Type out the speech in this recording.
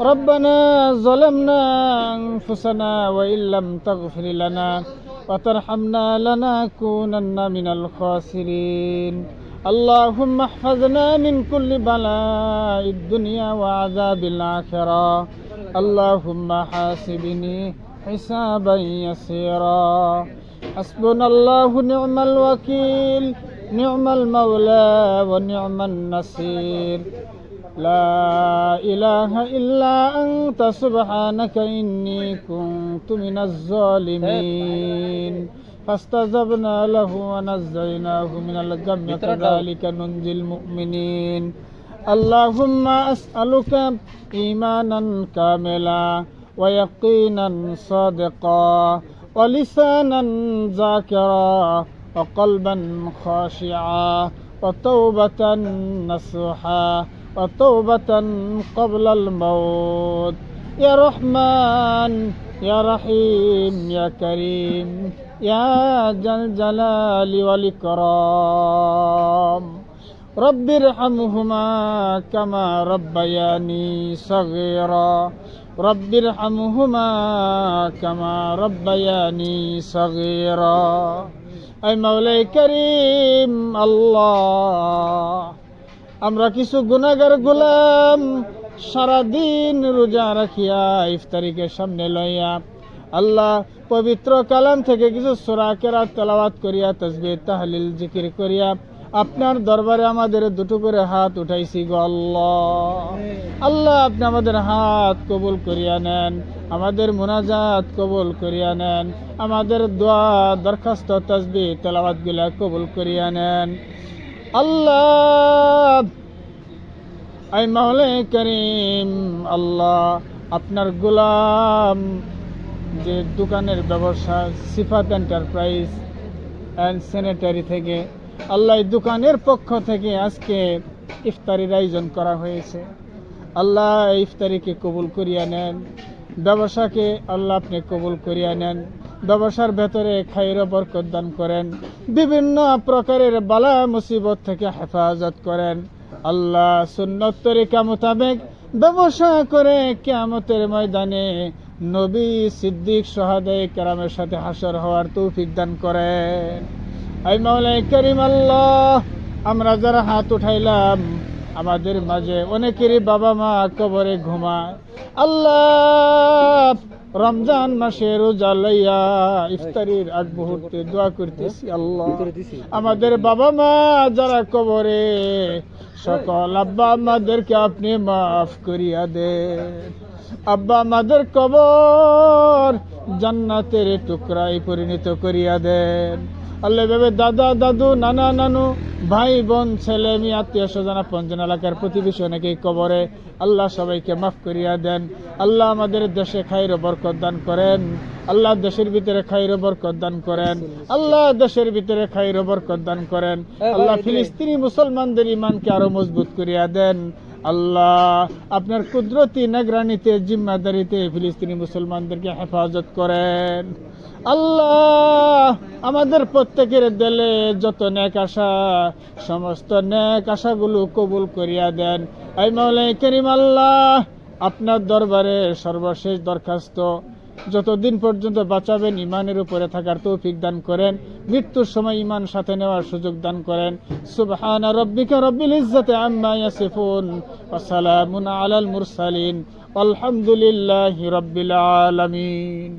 ربنا ظلمنا أنفسنا وإن لم تغفر لنا وترحمنا لنكونن من الخاسرين اللهم احفظنا من كل بلاء الدنيا وعذاب الآخرة اللهم حاسبني حسابا يسيرا حسبنا الله نعم الوكيل نعم المولى ونعم النصير لا إله إلا أنت سبحانك إني كنت من الظالمين فاستجبنا له ونزيناه من الغم كذلك ننجي المؤمنين اللهم أسألك إيمانا كاملا ويقينا صادقا ولسانا ذاكرا وقلبا خاشعا وتوبة نصوحا وتوبة قبل الموت يا رحمن يا رحيم يا كريم يا ذا الجلال والإكرام رب ارحمهما كما ربياني صغيرا رب ارحمهما كما ربياني صغيرا أي مولاي كريم الله আমরা কিছু গুনাগার গোলাম সারাদিন রোজা রাখিয়া ইফতারিকে সামনে লইয়া আল্লাহ পবিত্র কালাম থেকে কিছু সোরা কেরাত তেলাওয়াত করিয়া তসবি তাহলিল, জিকির করিয়া আপনার দরবারে আমাদের দুটো করে হাত উঠাইছি গো আল্লাহ। আপনি আমাদের হাত কবুল করিয়া নেন, আমাদের মোনাজাত কবুল করিয়া নেন, আমাদের দোয়া, দরখাস্ত তসবি তেলাওয়াতগুলা কবুল করিয়া নেন। আল্লাহ। আই মাওলে করিম, আল্লাহ আপনার গোলাম। যে দোকানের ব্যবসা, সিফাত এন্টারপ্রাইজ অ্যান্ড স্যানিটারি থেকে, আল্লাহ দোকানের পক্ষ থেকে আজকে ইফতারির আয়োজন করা হয়েছে। আল্লাহ ইফতারিকে কবুল করিয়া নেন। ব্যবসাকে আল্লাহ আপনি কবুল করিয়া নেন। ব্যবসার ভেতরে খাইর বরকত দান করেন। বিভিন্ন প্রকারের বালা মুসিবত থেকে হেফাজত করেন। আল্লাহ সুন্নত তরিকা মোতাবেক ব্যবসা করে কেয়ামতের ময়দানে নবী সিদ্দিক সহাদে কেরামের সাথে হাসর হওয়ার তৌফিক দান করেন। আই মাওলাই করিম আল্লাহ, আমরা যারা হাত উঠাইলাম, আমাদের মাঝে অনেকেরই বাবা মা কবরে ঘুমায়। আল্লাহ রমজান মাসে রোজা লইয়া ইফতারির আগ মুহূর্তে দোয়া করতেছি আল্লাহ। আমাদের বাবা মা যারা কবরে সকল আব্বা আমাদেরকে আপনি মাফ করিয়া দে আব্বা আমাদের কবর জান্নাতের টুকরাই পরিণত করিয়া দেন। আল্লাহ ভেবে দাদা দাদু নানা নানু ভাই বোন ছেলে মেয়ে আত্মীয় স্বজন পঞ্জন এলাকার প্রতিবেশী অনেকেই কবরে। আল্লাহ সবাইকে মাফ করিয়া দেন। আল্লাহ আমাদের দেশে খাইর বরকত দান করেন। আল্লাহ দেশের ভিতরে খাইর বরকত দান করেন। আল্লাহ দেশের ভিতরে খাইর বরকত দান করেন। আল্লাহ ফিলিস্তিনি মুসলমানদের ইমানকে আরও মজবুত করিয়া দেন। আল্লাহ, আপনার কুদরতি নাগরানিতে, জিম্মাদারিতে ফিলিস্তিনি মুসলমানদেরকে হেফাজত করেন। আল্লাহ, আমাদের প্রত্যেকের দেলে যত নেক আশা, সমস্ত নেক আশাগুলো কবুল করিয়া দেন। আই মাওলাই করিম আল্লাহ, আপনার দরবারে সর্বশেষ দরখাস্ত। যতদিন পর্যন্ত বাঁচাবেন, ইমানের উপরে থাকার তৌফিক দান করেন, মৃত্যুর সময় ইমান সাথে নেওয়ার সুযোগ দান করেন। সুবহান রব্বিকা রব্বিল ইজ্জাতি আম্মা ইয়াসিফুন ওয়া সালামুন আলাল মুরসালিন। আলহামদুলিল্লাহি রব্বিল আলামিন।